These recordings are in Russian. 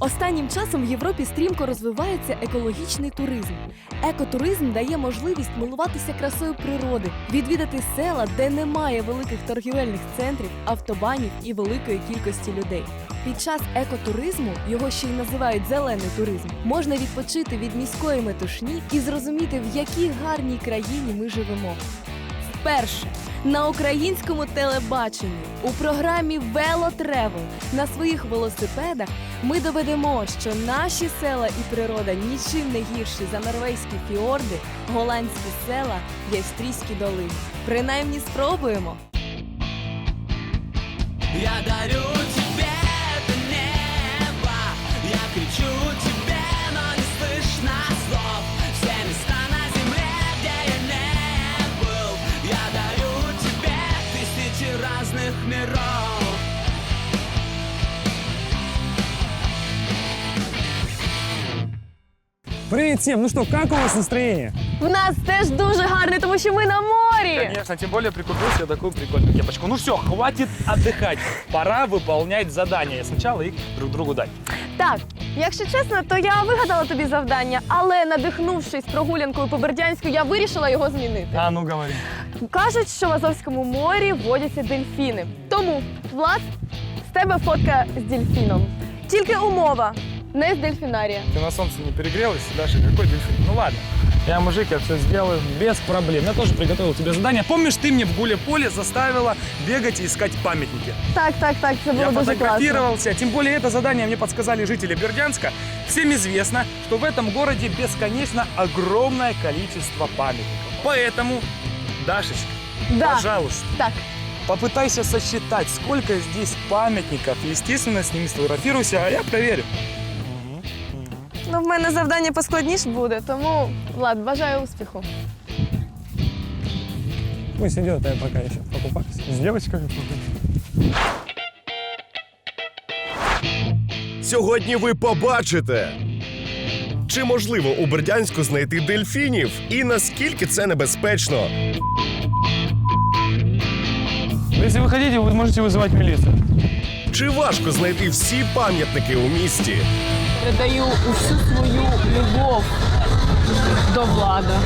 Останнім часом в Європі стрімко розвивається екологічний туризм. Екотуризм дає можливість милуватися красою природи, відвідати села, де немає великих торгівельних центрів, автобанів і великої кількості людей. Під час екотуризму його ще й називають зелений туризм. Можна відпочити від міської метушні і зрозуміти, в якій гарній країні ми живемо. Вперше на українському телебаченні у програмі Велотревел на своїх велосипедах ми доведемо, що наші села і природа нічим не гірші за норвезькі фіорди, голландські села і австрійські долини. Принаймні спробуємо. Я дарю Привет всем! Ну что, как у вас настроение? В нас теж дуже гарний, тому що ми на морі. Конечно, тем более прикупил себе такую прикольную кепочку. Ну все, хватит отдыхать. Пора выполнять задания. Сначала их друг другу дать. Так, якщо чесно, то я вигадала тобі завдання, але надихнувшись прогулянкою по Бердянську, я вирішила його змінити. А ну говори. Кажуть, що в Азовському морі водяться дельфіни. Тому, Влад, з тебе фотка з дельфіном. Тільки умова не з дельфінарія. Ты на солнце не перегрелась, Даша? Какой дельфин? Ну ладно. Я мужик, я все сделаю без проблем. Я тоже приготовил тебе задание. Помнишь, ты мне в гуле-поле заставила бегать и искать памятники? Так, так, так, це було Я класно. фотографировался. Тем более это задание мне подсказали жители Бердянска. Всем известно, что в этом городе бесконечно огромное количество памятников. Поэтому, Дашечка, Да. пожалуйста, Так, попытайся сосчитать, сколько здесь памятников. Естественно, с ними сфотографируйся, а я проверю. ну в мене завдання поскладніше буде, тому Влад, бажаю успіху. Пусть идет, а я пока еще покупаюсь. С девочками. Сьогодні ви побачите, чи можливо у Бердянську знайти дельфінів і наскільки це небезпечно. Если вы хотите, вы можете вызывать милицию. Чи важко знайти всі пам'ятники у місті? Передаю усю свою любов до влада.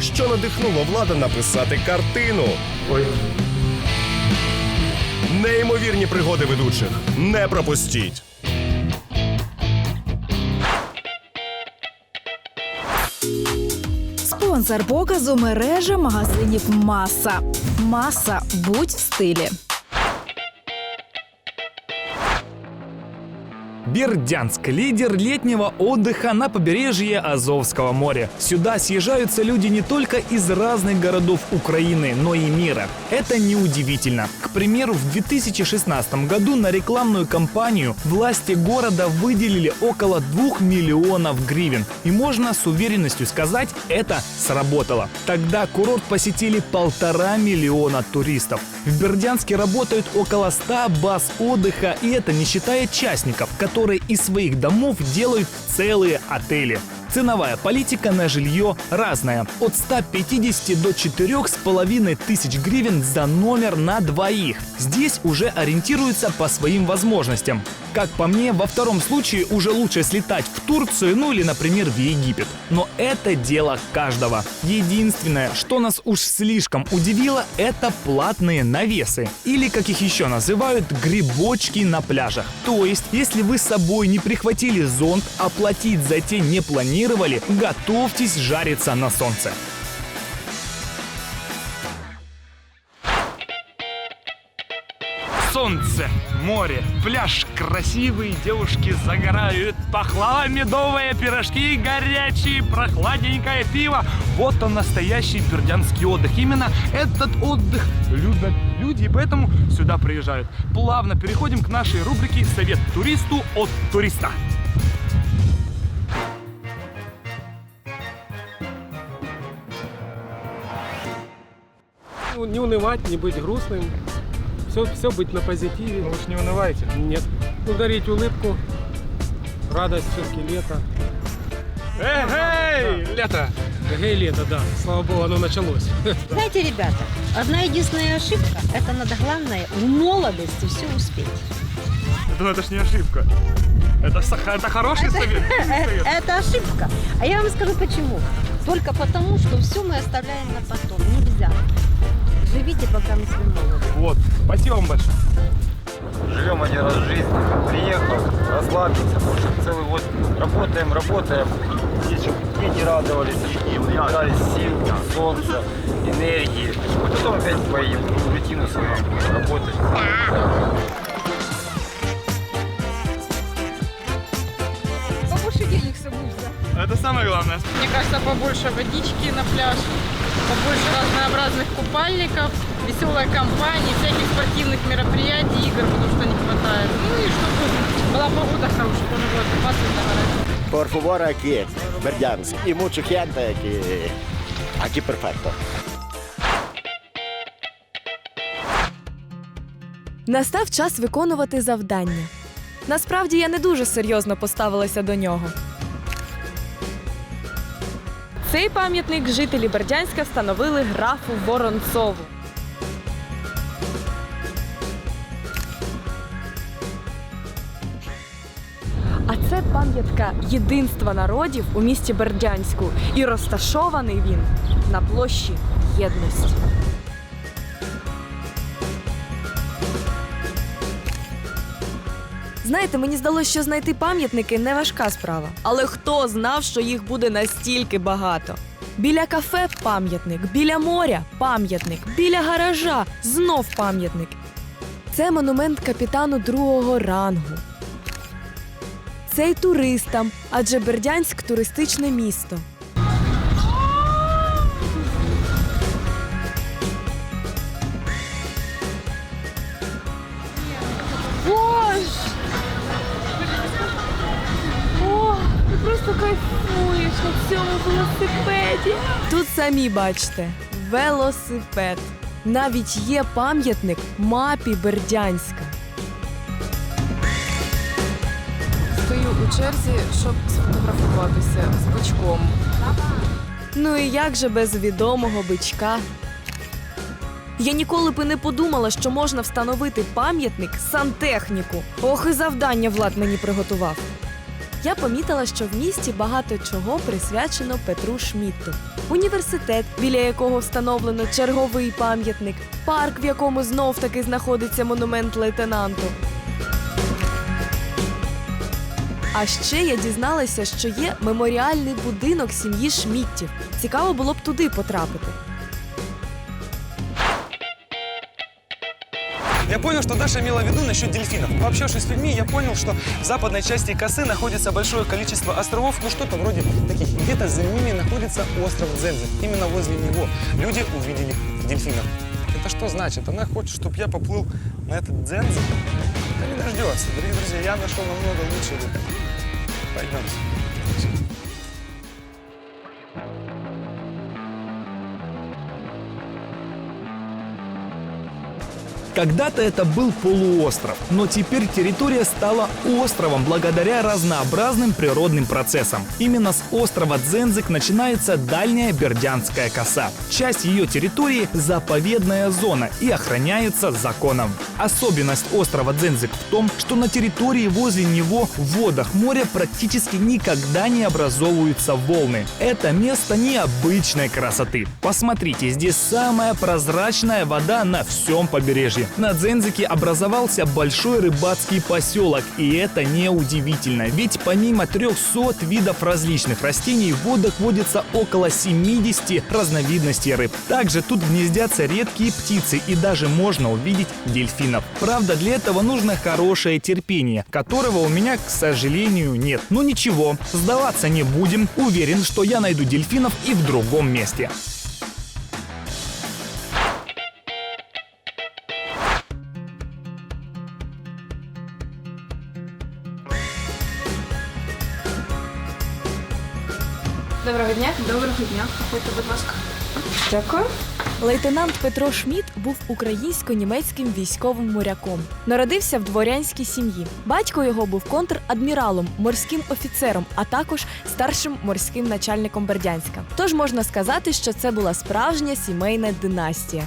Що надихнуло влада написати картину? Ой. Неймовірні пригоди ведучих. Не пропустіть. Спонсор показу мережа магазинів Маса. Маса будь в стилі. Бердянск – лидер летнего отдыха на побережье Азовского моря. Сюда съезжаются люди не только из разных городов Украины, но и мира. Это неудивительно. К примеру, в 2016 году на рекламную кампанию власти города выделили около 2 миллионов гривен. И можно с уверенностью сказать, это сработало. Тогда курорт посетили полтора миллиона туристов. В Бердянске работают около 100 баз отдыха, и это не считая частников, которые из своих домов делают целые отели. Ценовая политика на жилье разная. От 150 до 4,5 тысяч гривен за номер на двоих. Здесь уже ориентируются по своим возможностям. Как по мне, во втором случае уже лучше слетать в Турцию, ну или, например, в Египет. Но это дело каждого. Единственное, что нас уж слишком удивило, это платные навесы. Или, как их еще называют, грибочки на пляжах. То есть, если вы с собой не прихватили зонт, а платить за те не планировали, готовьтесь жариться на солнце. Солнце, море, пляж красивый, девушки загорают, пахлава медовые пирожки, горячие, прохладненькое пиво. Вот он настоящий бердянский отдых. Именно этот отдых любят люди, и поэтому сюда приезжают. Плавно переходим к нашей рубрике «Совет туристу от туриста». Не унывать, не быть грустным. Все, все быть на позитиве. Ну, Вы уж не унывайте. Нет. Ну, дарить улыбку. Радость все-таки лето. Эй, эй, лето! Эй, лето, да. Слава богу, оно началось. Знаете, ребята, одна единственная ошибка – это надо главное в молодости все успеть. ну это ж не ошибка. Это, это хороший совет. Э, Это ошибка. А я вам скажу почему. Только потому, что все мы оставляем на потом. Нельзя. Живите, пока мы с вами молоды. Вот, спасибо вам большое. Живем один раз в жизни. Приехал, расслабился, потому что целый год работаем, работаем. Здесь чтобы дети радовались, набирались сил, солнца, энергии. Потом опять свои в рутину свою работать. Побольше денег с собой Это самое главное. Мне кажется, побольше водички на пляж, побольше разнообразных купальников, веселой компании, всяких спортивных мероприятий, игр, потому что не хватает. Ну и чтобы была погода хорошая, тоже было купаться и загорать. Por favor, aquí, Verdansk. Y mucha gente que aquí perfecto. Настав час виконувати завдання. Насправді я не дуже серйозно поставилася до нього. Цей пам'ятник жителі Бердянська встановили графу Воронцову. А це пам'ятка єдинства народів у місті Бердянську. І розташований він на площі Єдності. Знаєте, мені здалося, що знайти пам'ятники не важка справа. Але хто знав, що їх буде настільки багато? Біля кафе пам'ятник, біля моря пам'ятник, біля гаража знов пам'ятник. Це монумент капітану другого рангу. Це й туристам, адже Бердянськ туристичне місто. Просто кайфуєш на цьому велосипеді. Тут самі бачите велосипед. Навіть є пам'ятник мапі Бердянська. Стою у черзі, щоб сфотографуватися з бичком. Ну і як же без відомого бичка? Я ніколи б і не подумала, що можна встановити пам'ятник сантехніку. Ох, і завдання Влад мені приготував. Я помітила, що в місті багато чого присвячено Петру Шмітту. Університет, біля якого встановлено черговий пам'ятник, парк, в якому знов таки знаходиться монумент лейтенанту. А ще я дізналася, що є меморіальний будинок сім'ї Шміттів. Цікаво було б туди потрапити. Я понял, что Даша имела в виду насчет дельфинов. Пообщавшись с людьми, я понял, что в западной части косы находится большое количество островов, ну что-то вроде таких. Где-то за ними находится остров Дзензе. Именно возле него люди увидели дельфинов. Это что значит? Она хочет, чтобы я поплыл на этот Дзензе? Да не дождется. Дорогие друзья, я нашел намного выход. Пойдемте. Когда-то это был полуостров, но теперь территория стала островом благодаря разнообразным природным процессам. Именно с острова Дзензик начинается дальняя Бердянская коса. Часть ее территории – заповедная зона и охраняется законом. Особенность острова Дзензик в том, что на территории возле него в водах моря практически никогда не образовываются волны. Это место необычной красоты. Посмотрите, здесь самая прозрачная вода на всем побережье. На Дзензике образовался большой рыбацкий поселок, и это неудивительно, ведь помимо 300 видов различных растений в водах водится около 70 разновидностей рыб. Также тут гнездятся редкие птицы и даже можно увидеть дельфинов. Правда, для этого нужно хорошее терпение, которого у меня, к сожалению, нет. Но ничего, сдаваться не будем. Уверен, что я найду дельфинов и в другом месте. Дня. Доброго дня. Проходьте, будь ласка. Дякую. Лейтенант Петро Шміт був українсько-німецьким військовим моряком. Народився в дворянській сім'ї. Батько його був контр-адміралом, морським офіцером, а також старшим морським начальником Бердянська. Тож можна сказати, що це була справжня сімейна династія.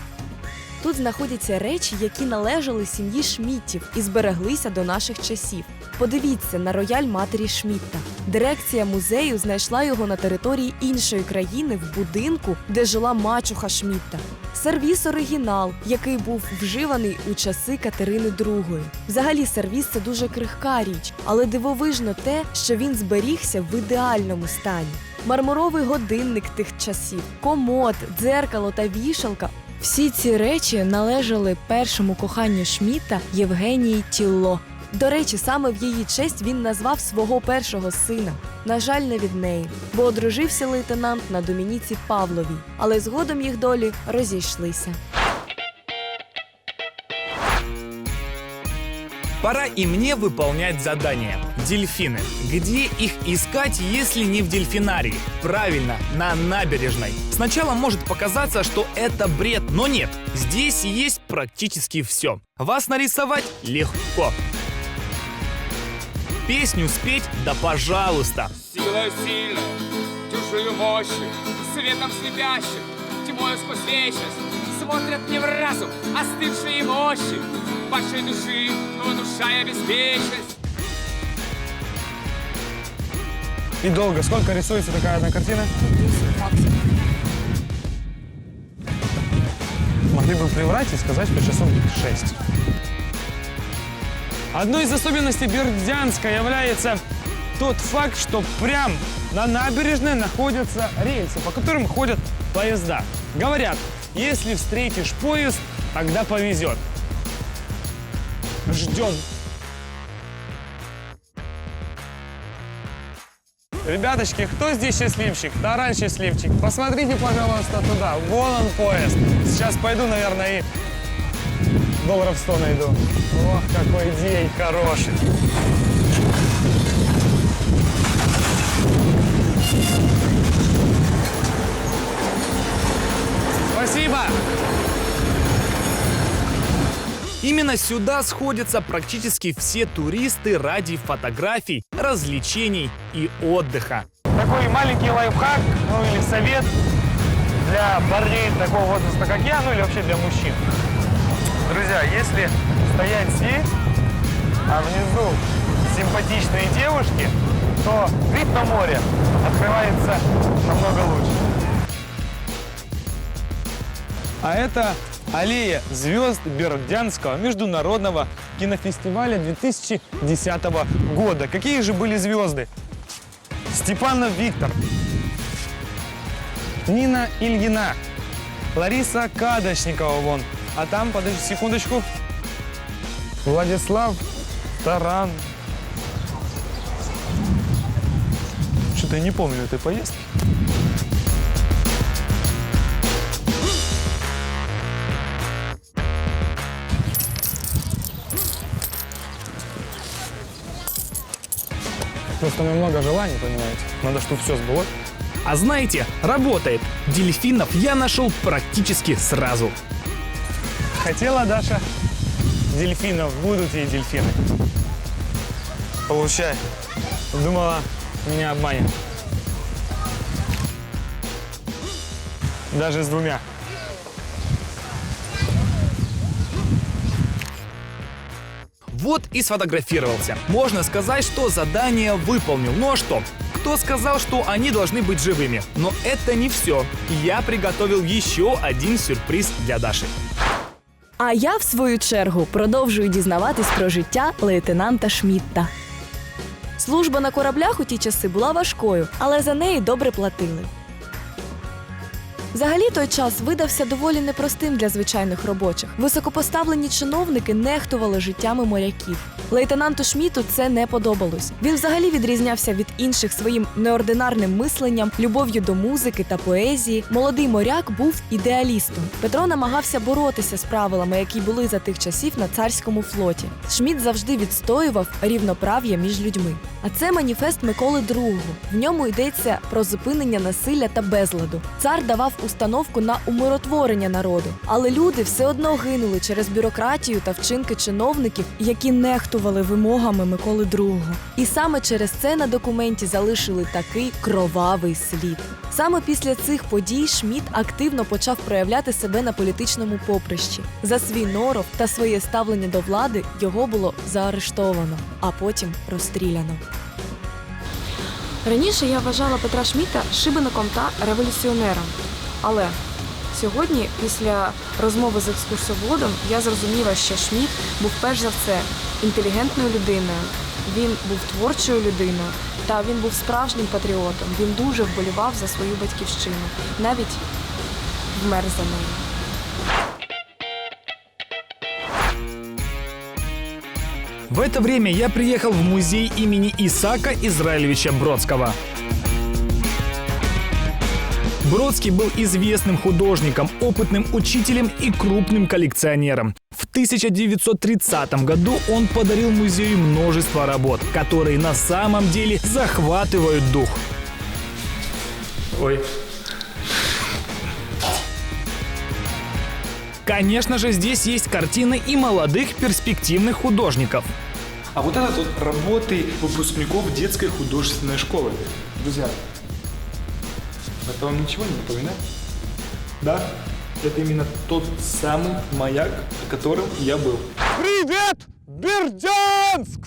Тут знаходяться речі, які належали сім'ї Шміттів і збереглися до наших часів. Подивіться на рояль матері Шмітта. Дирекція музею знайшла його на території іншої країни в будинку, де жила мачуха Шмітта. Сервіс оригінал, який був вживаний у часи Катерини II. Взагалі, сервіс це дуже крихка річ, але дивовижно те, що він зберігся в ідеальному стані. Мармуровий годинник тих часів, комод, дзеркало та вішалка. Всі ці речі належали першому коханню Шміта Євгенії Тілло. До речі, саме в її честь він назвав свого першого сина. На жаль, не від неї, бо одружився лейтенант на Домініці Павловій, але згодом їх долі розійшлися. Пора и мне выполнять задание. Дельфины. Где их искать, если не в дельфинарии? Правильно, на набережной. Сначала может показаться, что это бред, но нет. Здесь есть практически все. Вас нарисовать легко. Песню спеть? Да пожалуйста. Сила сильная, чужую мощью, светом слепящим, тьмою сквозь вечность, смотрят не в разум, остывшие мощи, вашей души, внушая беспечность. И долго? Сколько рисуется такая одна картина? Могли бы приврать и сказать, что часов 6. Одной из особенностей Бердянска является тот факт, что прям на набережной находятся рельсы, по которым ходят поезда. Говорят, если встретишь поезд, тогда повезет. Ждем. Ребяточки, кто здесь счастливчик? Таран счастливчик. Посмотрите, пожалуйста, туда. Вон он поезд. Сейчас пойду, наверное, и долларов 100 найду. Ох, какой день хороший. Спасибо. Именно сюда сходятся практически все туристы ради фотографий, развлечений и отдыха. Такой маленький лайфхак, ну или совет для парней такого возраста, как я, ну или вообще для мужчин. Друзья, если стоять здесь, а внизу симпатичные девушки, то вид на море открывается намного лучше. А это аллея звезд Бердянского международного кинофестиваля 2010 года. Какие же были звезды? Степанов Виктор, Нина Ильина, Лариса Кадочникова вон. А там, подожди секундочку, Владислав Таран. Что-то я не помню этой поездки. Просто у меня много желаний, понимаете. Надо, чтобы все сбылось. А знаете, работает. Дельфинов я нашел практически сразу. Хотела Даша дельфинов, будут ей дельфины. Получай. Думала, меня обманет. Даже с двумя. Вот и сфотографировался. Можно сказать, что задание выполнил. Ну а что? Кто сказал, что они должны быть живыми? Но это не все. Я приготовил еще один сюрприз для Даши. А я, в свою чергу, продовжую дізнаватись про життя лейтенанта Шмітта. Служба на кораблях у ті часи була важкою, але за неї добре платили. Взагалі той час видався доволі непростим для звичайних робочих. Високопоставлені чиновники нехтували життями моряків. Лейтенанту Шміту це не подобалось. Він взагалі відрізнявся від інших своїм неординарним мисленням, любов'ю до музики та поезії. Молодий моряк був ідеалістом. Петро намагався боротися з правилами, які були за тих часів на царському флоті. Шміт завжди відстоював рівноправ'я між людьми. А це маніфест Миколи II. В ньому йдеться про зупинення насилля та безладу. Цар давав установку на умиротворення народу, але люди все одно гинули через бюрократію та вчинки чиновників, які нехтували вимогами Миколи II. І саме через це на документі залишили такий кровавий слід. Саме після цих подій Шмідт активно почав проявляти себе на політичному поприщі. За свій норов та своє ставлення до влади його було заарештовано, а потім розстріляно. Раніше я вважала Петра Шміта шибеником та революціонером. Але сьогодні, після розмови з екскурсоводом, я зрозуміла, що Шміт був перш за все інтелігентною людиною. Він був творчою людиною та він був справжнім патріотом. Він дуже вболівав за свою батьківщину, навіть вмер за неї. В это время я приехал в музей имени Исаака Израилевича Бродского. Бродский был известным художником, опытным учителем и крупным коллекционером. В 1930 году он подарил музею множество работ, которые на самом деле захватывают дух. Ой. Конечно же, здесь есть картины и молодых перспективных художников. А вот это вот работы выпускников детской художественной школы. Друзья, это вам ничего не напоминает? Да? Это именно тот самый маяк, о котором я был. Привет, Бердянск!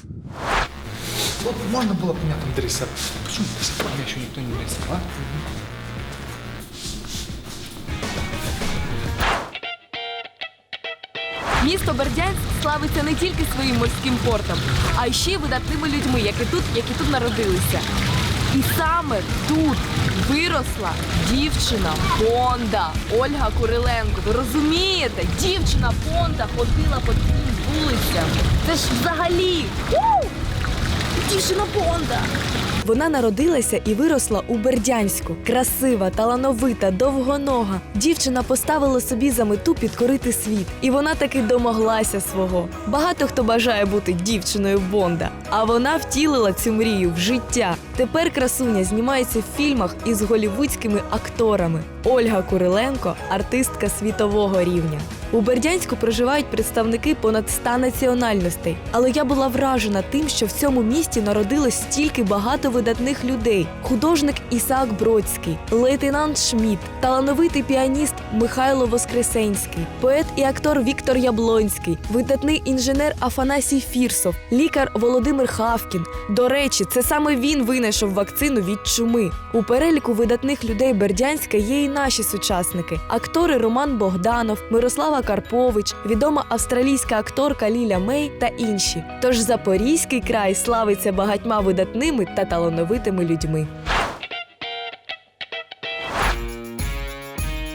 Вот можно было бы меня там дорисовать. Почему до сих пор меня еще никто не нарисовал, а? Місто Бердянськ славиться не тільки своїм морським портом, а й ще й видатними людьми, які тут, які тут народилися. І саме тут виросла дівчина Бонда Ольга Куриленко. Ви розумієте? Дівчина Бонда ходила по цим вулицям. Це ж взагалі у! дівчина Бонда. Вона народилася і виросла у Бердянську. Красива, талановита, довгонога. Дівчина поставила собі за мету підкорити світ, і вона таки домоглася свого. Багато хто бажає бути дівчиною Бонда, а вона втілила цю мрію в життя. Тепер красуня знімається в фільмах із голівудськими акторами. Ольга Куриленко артистка світового рівня. У Бердянську проживають представники понад 100 національностей. Але я була вражена тим, що в цьому місті народилось стільки багато видатних людей: художник Ісаак Бродський, лейтенант Шмідт, талановитий піаніст Михайло Воскресенський, поет і актор Віктор Яблонський, видатний інженер Афанасій Фірсов, лікар Володимир Хавкін. До речі, це саме він винайшов вакцину від чуми. У переліку видатних людей Бердянська є і наші сучасники: актори Роман Богданов, Мирослава Карпович, відома австралійська акторка Ліля Мей та інші. Тож Запорізький край славиться багатьма видатними та талановитими людьми.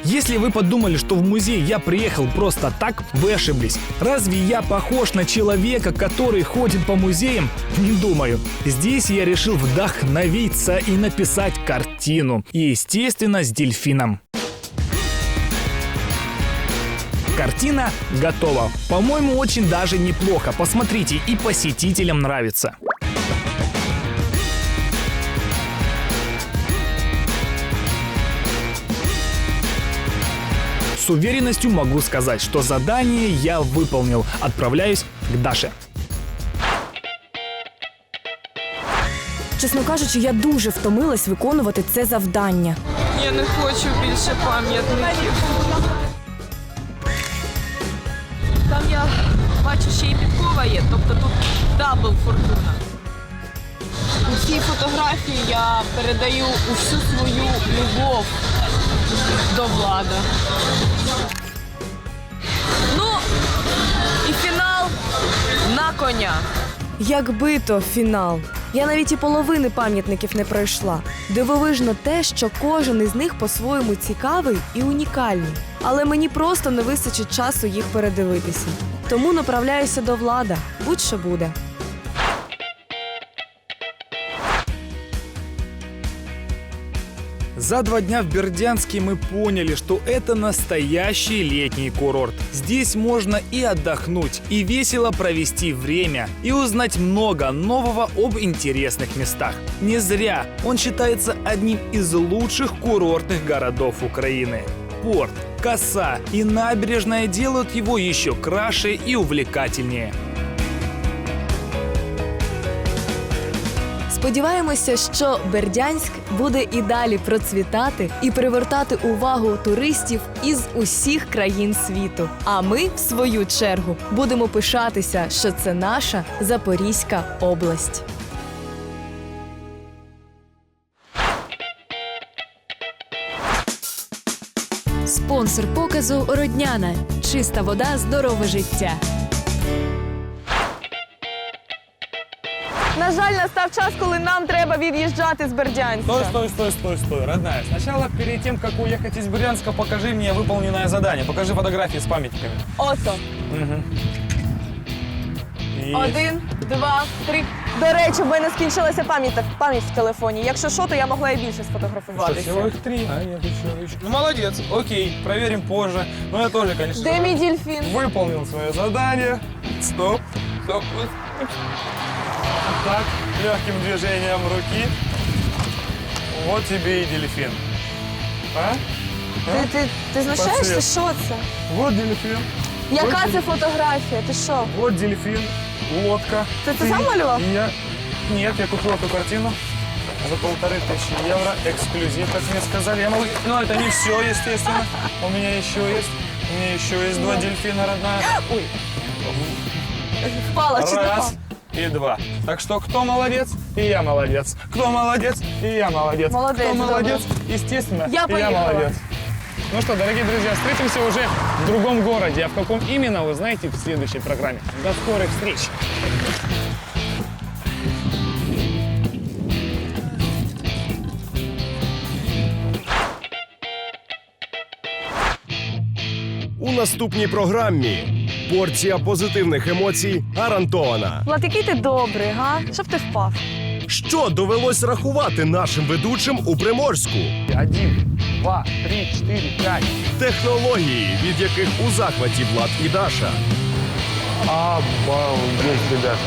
Если вы подумали, что в музей я приехал просто так, вы ошиблись. Разве я похож на человека, который ходит по музеям? Не думаю. Здесь я решил вдохновиться и написать картину. И, естественно, с дельфином. Картина готова. По-моему, очень даже неплохо. Посмотрите, и посетителям нравится. С уверенностью могу сказать, что задание я выполнил. Отправляюсь к Даше. Чесно кажучи, я дуже втомилась виконувати це завдання. Я не хочу більше пам'ятників. Там я бачу ще й підкова є, тобто тут дабл фортуна. У цій фотографії я передаю усю свою любов до влади. Ну і фінал на коня. Якби то фінал. Я навіть і половини пам'ятників не пройшла. Дивовижно те, що кожен із них по-своєму цікавий і унікальний. Але мені просто не вистачить часу їх передивитися. Тому направляюся до влада. Будь-що буде. За два дня в Бердянске мы поняли, что это настоящий летний курорт. Здесь можно и отдохнуть, и весело провести время, и узнать много нового об интересных местах. Не зря он считается одним из лучших курортных городов Украины. Порт, коса и набережная делают его еще краше и увлекательнее. Сподіваємося, що Бердянськ буде і далі процвітати і привертати увагу туристів із усіх країн світу. А ми, в свою чергу, будемо пишатися, що це наша Запорізька область. Спонсор показу Родняна. Чиста вода, здорове життя. На жаль, настав час, коли нам треба від'їжджати з Бердянська. Стой, стой, стой, стой, стой, родная. Сначала, перед тем, как уехать из Брянска, покажи мне выполненное задание. Покажи фотографии с памятниками. Ото. Мгм. И- Один, два, три. До речі, в мене скінчилася пам'ять пам'ять в телефоні. Якщо що, то я могла і більше Что, сфотографуватися. всего их три? А, нет, еще, еще. Ну, молодец. Окей, проверим позже. Ну, я тоже, конечно, Де мій дельфін? выполнил свое задание. Стоп, стоп. Так, легким движением руки. Вот тебе и дельфин. А? Ти, ти, ти знущаєшся? Пацет. Що це? Вот дельфин. Яка це фотографія? Ти що? Вот дельфин, лодка. Ты это сам малевал? и Я... Нет, я купил эту картину за полторы тысячи евро. Эксклюзив, как мне сказали. Я могу... Но это не все, естественно. У меня еще есть... У меня еще есть два дельфина, родная. Ой. Впала чи не впала? И два. Так что кто молодец? И я молодец. Кто молодец? И я молодец. Молодец, Кто молодец? добро. Естественно, Я и я молодец. Ну что, дорогие друзья, встретимся уже в другом городе. А в каком именно, вы знаете в следующей программе. До скорых встреч! У наступній програмі порція позитивних емоцій гарантована. Влад, який ти добрий, га? Щоб ти впав. Що довелось рахувати нашим ведучим у Приморську? Один, два, три, четыре, пять. Технології, від яких у захваті Влад і Даша. Обалдеть, ребят.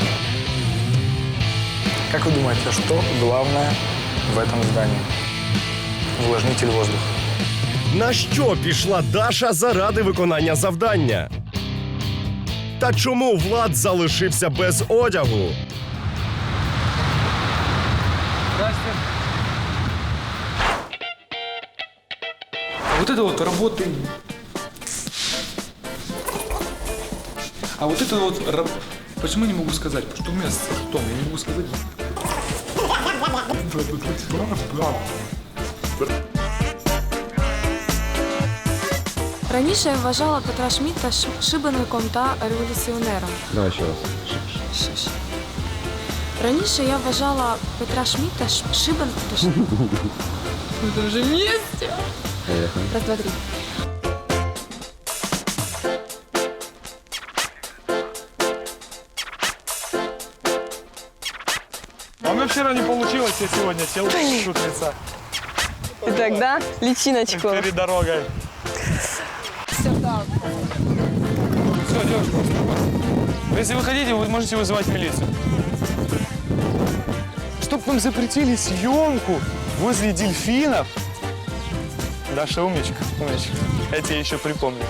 Как вы думаете, что главное в этом здании? Увлажнитель воздуха. На що пішла Даша заради виконання завдання? Та чому Влад залишився без одягу? Вот это вот работает. А вот это вот... раб- Почему я не могу сказать? Потому что у меня с ртом, я не могу сказать. Раніше я вважала Петра Шмідта ш- шибеником та революціонером. Давай еще раз. Ш- ш- Раніше я вважала Петра Шмідта ш- шибен... Даже вместе. Раз, два, три. А у меня вчера не получилось, я сегодня сел шутница Так, да? Лічиночку. перед дорогой. Все, девушка, успокойся. Если вы хотите, вы можете вызывать милицию. Чтоб нам запретили съемку возле дельфинов. Даша умничка, умничка. Я тебе еще припомню.